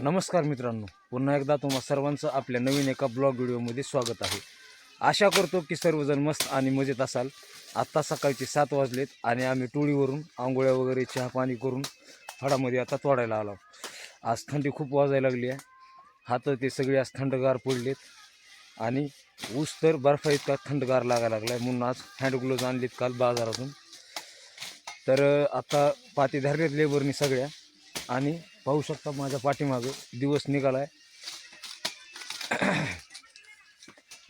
नमस्कार मित्रांनो पुन्हा एकदा तुम्हा सर्वांचं आपल्या नवीन एका ब्लॉग व्हिडिओमध्ये स्वागत आहे. आशा करतो की सर्वजण मस्त आणि मजेत असाल. आत्ता सकाळचे सात वाजलेत आणि आम्ही टोळीवरून आंघोळ्या वगैरे चहा पाणी करून हाडामध्ये आता तोडायला आलो आज थंडी खूप वाजायला लागली आहे. हात ते सगळे आज थंडगार पडलेत आणि ऊस तर बर्फा इतका थंडगार लागायला लागला आहे म्हणून आज हँडग्लोज आणलेत काल बाजारातून. तर आता पाती धरलेत लेबरनी सगळ्या आणि पाहू शकता माझ्या पाठीमागं. दिवस निघाला आहे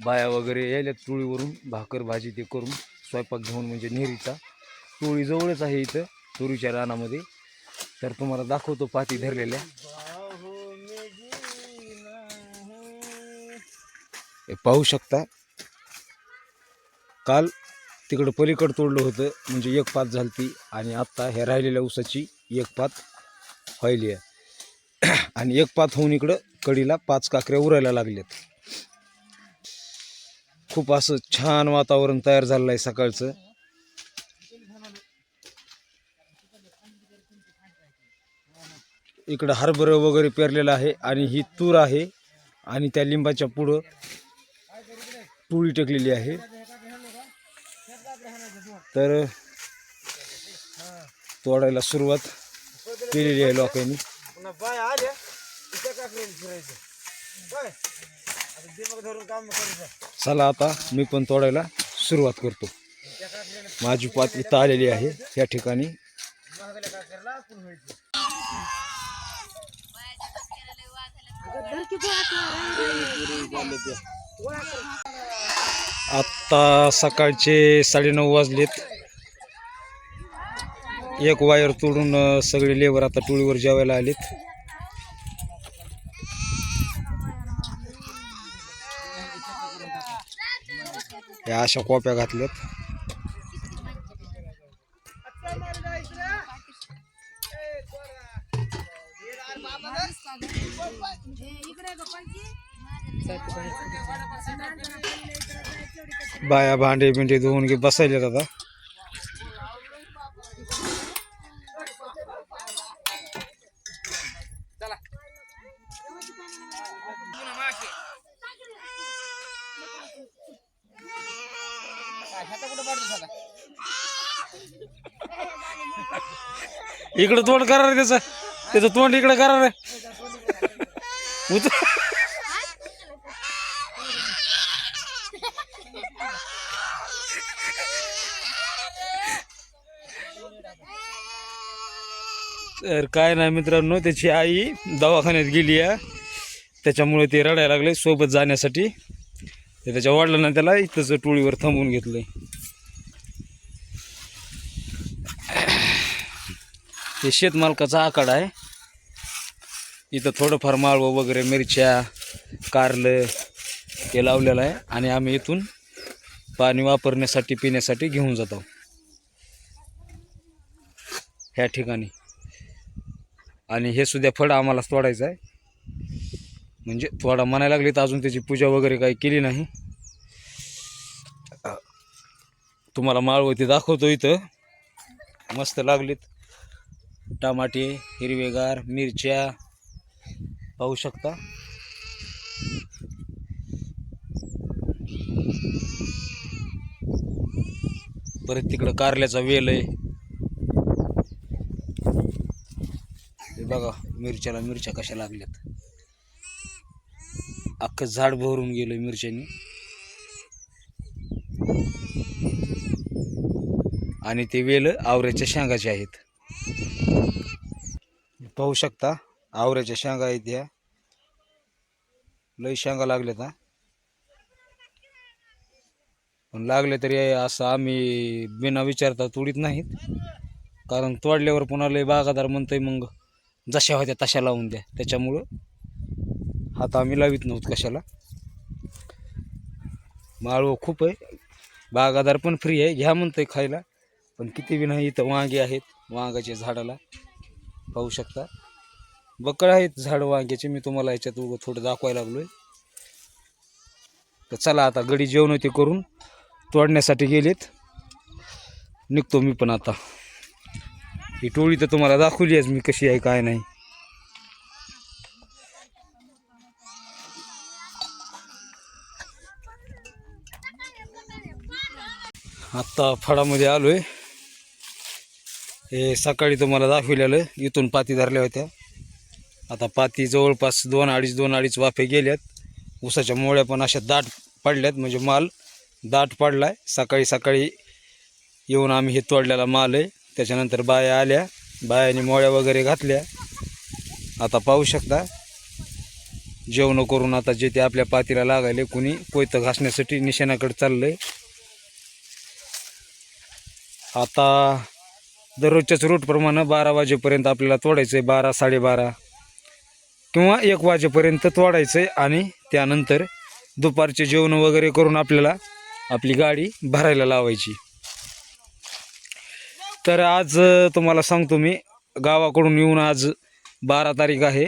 बाया वगैरे यायल्या टोळीवरून भाकर भाजी ते करून स्वयंपाक घेऊन म्हणजे नेहरीचा. टोळी जवळच आहे इथं तुरीच्या रानामध्ये. तर तुम्हाला दाखवतो पाती धरलेल्या. हे पाहू शकता. काल तिकडं पलीकडं तोडलं होतं. म्हणजे एक पात झालती आणि आत्ता ह्या राहिलेल्या ऊसाची एक पात व्हायली आहे. आणि एक पात होऊन इकडं कडीला पाच काकऱ्या उरायला लागल्यात खूप असं छान वातावरण तयार झालेलं आहे सकाळचं. इकडं हरभरं वगैरे पेरलेलं आहे आणि ही तूर आहे आणि त्या लिंबाच्या पुढं टोळी टेकलेली आहे. तर तोडायला सुरुवात केलेली आहे लोकांनी. पुन्हा बाय आल्या तिच्या काकडीने फिरायचं. बाय. आता दीपक धरून काम करायचं चला आता मी पण तोडायला सुरुवात करतो. त्या माझी पात इथं आलेली आहे या ठिकाणी. काकडीला आपण व्हायचं आत्ता सकाळचे साडेनऊ वाजलेत. एक वायर तोडून सगळे लेबर आता टोळीवर जेवायला आलेत. या अशा कॉप्या घातल्यात. बाया भांडे बिंडे धुवून घे बसायलेत आता. इकडं तोंड करा रे त्याचं. त्याचं तोंड इकडं करा रे. तर काय नाही मित्रांनो त्याची आई दवाखान्यात गेली आहे. त्याच्यामुळे ते रडायला लागले सोबत जाण्यासाठी. त्याच्या वडिलांना त्याला इथंच टोळीवर थांबवून घेतलंय. हे शेतमालकाचा आकडा आहे. इथं थोडंफार माळवं वगैरे मिरच्या कारलं हे लावलेलं आहे आणि आम्ही इथून पाणी वापरण्यासाठी पिण्यासाठी घेऊन जातो ह्या ठिकाणी. आणि हे सुद्धा फळ आम्हाला तोडायचं आहे. म्हणजे थोडा म्हणायला लागली तर अजून त्याची पूजा वगैरे काही केली नाही. तुम्हाला माळवती दाखवतो इथं. मस्त लागलीत. टमाटे हिरवेगार मिरच्या. पाहू शकता. परत तिकडं कारल्याचा वेल आहे. हे बघा मिरच्याला मिरच्या कशा लागल्यात. अख्खं झाड भरून गेलं मिरच्यांनी. आणि ते वेल आवऱ्याच्या शेंगाचे आहेत. पाहू शकता आवऱ्याच्या शेंगा आहेत ह्या. लई शेंगा लागल्यात हा. पण लागले तरी असं आम्ही बिना विचारता तोडीत नाहीत. कारण तोडल्यावर पुन्हा लय बागादार म्हणतोय मग जशा होत्या तशा लावून द्या. त्याच्यामुळं हात आम्ही लावित नव्हत कशाला. माळव खूप आहे. बागादार पण फ्री आहे. घ्या म्हणतंय खायला. पण किती बी नाही इथं वांगे आहेत वांगाच्या झाडाला. पाहू शकता. बकळ आहेत झाड वांग्याचे. मी तुम्हाला याच्यात उगं थोडं दाखवायला लागलोय. तर चला आता गडी जेवण ते करून तोडण्यासाठी गेलेत. निघतो मी पण आता. ही टोळी तर तुम्हाला दाखवली आहेच मी कशी आहे काय नाही. आत्ता फळामध्ये आलो आहे हे सकाळी तुम्हाला दाखविलेलं इथून पाती धरल्या होत्या. आता पाती जवळपास दोन अडीच दोन अडीच वाफे गेल्यात. उसाच्या मोळ्या पण अशा दाट पडल्यात म्हणजे माल दाट पडलाय. सकाळी सकाळी येऊन आम्ही हे तोडलेला माल आहे. त्याच्यानंतर बाया आल्या. बायाने मोळ्या वगैरे घातल्या. आता पाहू शकता. जेवणं करून आता जे ते आपल्या पातीला लागायले कुणी कोयतं घासण्यासाठी निशाणाकडे आहे आता दररोजच्याच रूटप्रमाणे बारा वाजेपर्यंत आपल्याला तोडायचं आहे बारा साडेबारा. किंवा एक वाजेपर्यंत तोडायचं आहे आणि त्यानंतर दुपारचे जेवण वगैरे करून आपल्याला आपली गाडी भरायला लावायची. तर आज तुम्हाला सांगतो मी गावाकडून येऊन आज बारा तारीख आहे.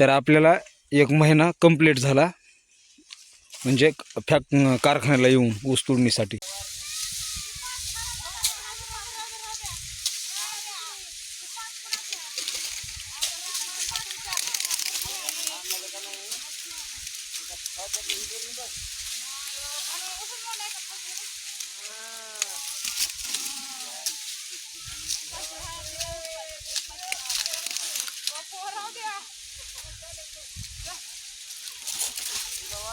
तर आपल्याला एक महिना कंप्लीट झाला. म्हणजे फॅक कारखान्याला येऊन ऊस तोडणीसाठी.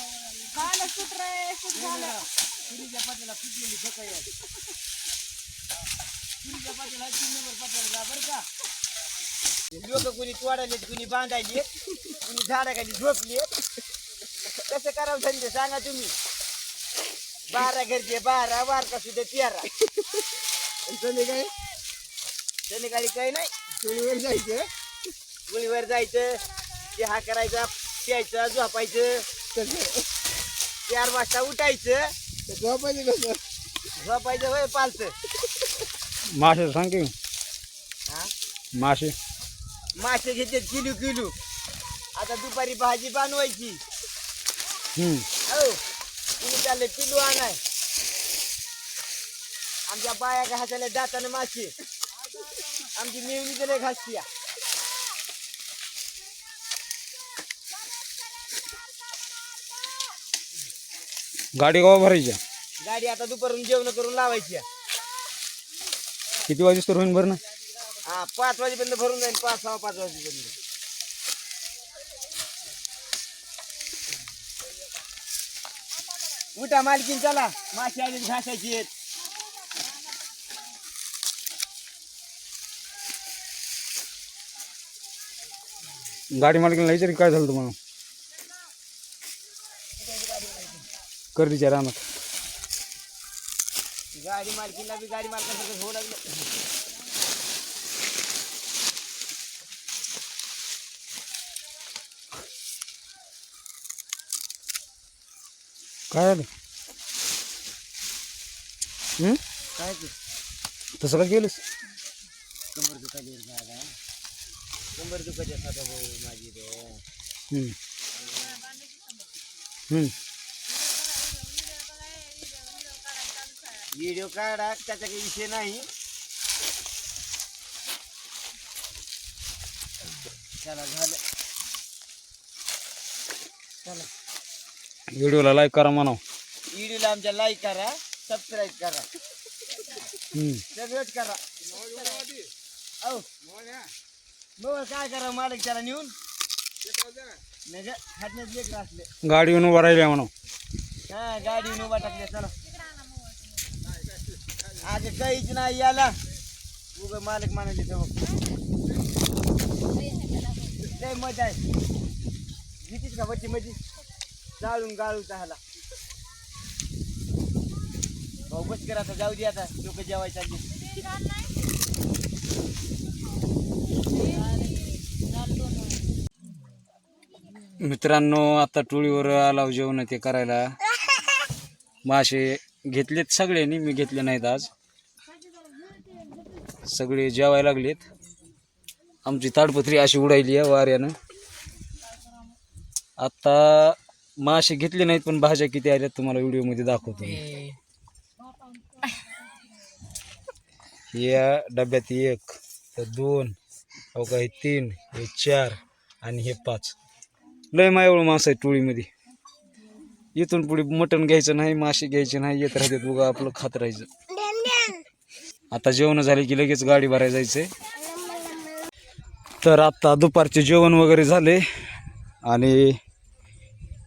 झालं सुट रे सुट झालं. पुरीच्या पात्याला फुटलेली सकाळी आहे. पुरीच्या पात्याला तीन नंबर पात्याला जा बरं का? लोक कुणी तोडायलेत कुणी बांधायले कुणी झाडाखाली झोपले कसं करावं धंदे सांगा तुम्ही? बारा घरचे बारा बारका सुद्धा तेरा. संध्याकाळी? संध्याकाळी काही नाही. चुलीवर जायचं? चुलीवर जायचं चहा करायचा प्यायचं झोपायचं. चार वाजता उठायचं. झोपायचं कसं? झोपायचं होय पालतं मासे सांग की. हा? मासे. मासे घेते किलो किलो. आता दुपारी भाजी बनवायची. हम्म. हो. कुणी चालले किलो आणाय. आमच्या बाया घासायला जाताना मासे. आमची मेवणी गेले घासतीया. गाडी गावा भरायच्या गाडी आता दुपारून जेवण करून लावायची. किती वाजेस तर होईन ना हा पाच वाजेपर्यंत भरून जाईल पाच सहा पाच वाजेपर्यंत. उठा मालकीन चला. माशी आली घासायची आहेत. गाडी मालकीला विचार काय झालं तुम्हाला? कर्दीच्या रानात. गाडी मालकीला बी गाडी मालकासारखं होऊ लागलं. काय झालं? हम्म? काय ते? तसं काय केलंस? कंबर दुखायची जागा कंबर दुखायची आता भाऊ माझी रे हम्म. हम्म. व्हिडिओ काढा त्याचा काही विषय नाही. चला झालं. चला. व्हिडिओला लाईक करा म्हणाव. व्हिडिओला आमच्या लाईक करा सबस्क्राईब करा. सगळंच करा. औ काय करा मालक त्याला नेऊन? नाही लेकर असले उभा राहिल्या म्हणाव. हा गाडी उभा टाकले चला. आज काहीच नाही याला. उग मालक म्हणाले तर मजा आहे. घेतीस का बच्ची मजी जाळून गाळू चाहला. भाऊ बस करा आता जाऊ दे आता. लोक जेवायचा मित्रांनो आता टोळीवर आलाव जेवण ते करायला. मासे घेतलेत सगळ्यांनी मी घेतले नाहीत आज. सगळे जेवायला लागलेत. आमची ताडपत्री अशी उडायली आहे वाऱ्यानं. आता मासे घेतले नाहीत पण भाज्या किती आल्यात तुम्हाला व्हिडिओमध्ये दाखवतो मी. या डब्यात एक तर दोन अहो का हे तीन हे चार आणि हे पाच. लय मायवळ माणसं आहे टोळीमध्ये. इथून पुढे मटण घ्यायचं नाही मासे घ्यायचे नाही येत राहतात उगा आपलं खात राहायचं. आता जेवण झाले की लगेच गाडी भरायला जायचंय. तर आता दुपारचे जेवण वगैरे झाले आणि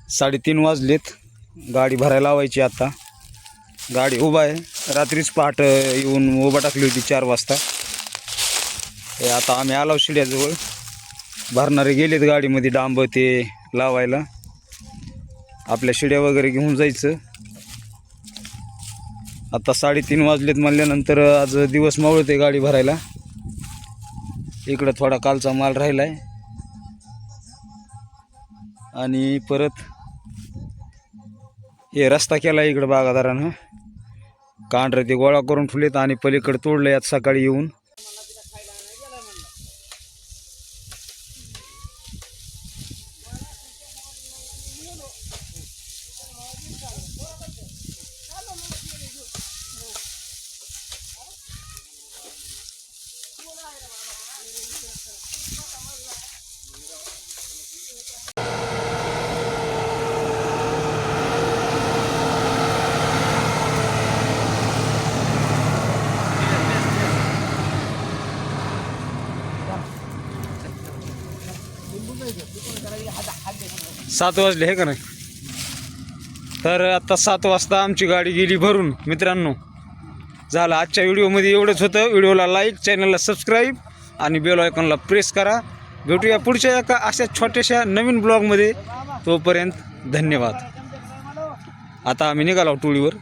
साडेतीन वाजलेत. गाडी भरायला लावायची आता. गाडी उभा आहे. रात्रीच पहाट येऊन उभा टाकली होती चार वाजता. हे आता आम्ही आलो शिड्याजवळ. भरणारे गेलेत गाडीमध्ये डांब ते लावायला. आपल्या शिड्या वगैरे घेऊन जायचं. आता साडेतीन वाजलेत म्हणल्यानंतर आज दिवस मावळते गाडी भरायला. इकडं थोडा कालचा माल राहिला आहे आणि परत हे रस्ता केला इकडं बागादारानं. कांढरं ते गोळा करून ठेवलेत आणि पलीकडे तोडलं यात सकाळी येऊन. सात वाजले हे का नाही? तर आता सात वाजता आमची गाडी गेली भरून मित्रांनो. झालं आजच्या व्हिडिओमध्ये एवढंच होतं. व्हिडिओला लाईक चॅनलला सबस्क्राईब आणि बेल आयकॉनला प्रेस करा. भेटूया पुढच्या एका अशा छोट्याशा नवीन ब्लॉगमध्ये तोपर्यंत धन्यवाद. आता आम्ही निघालो टोळीवर.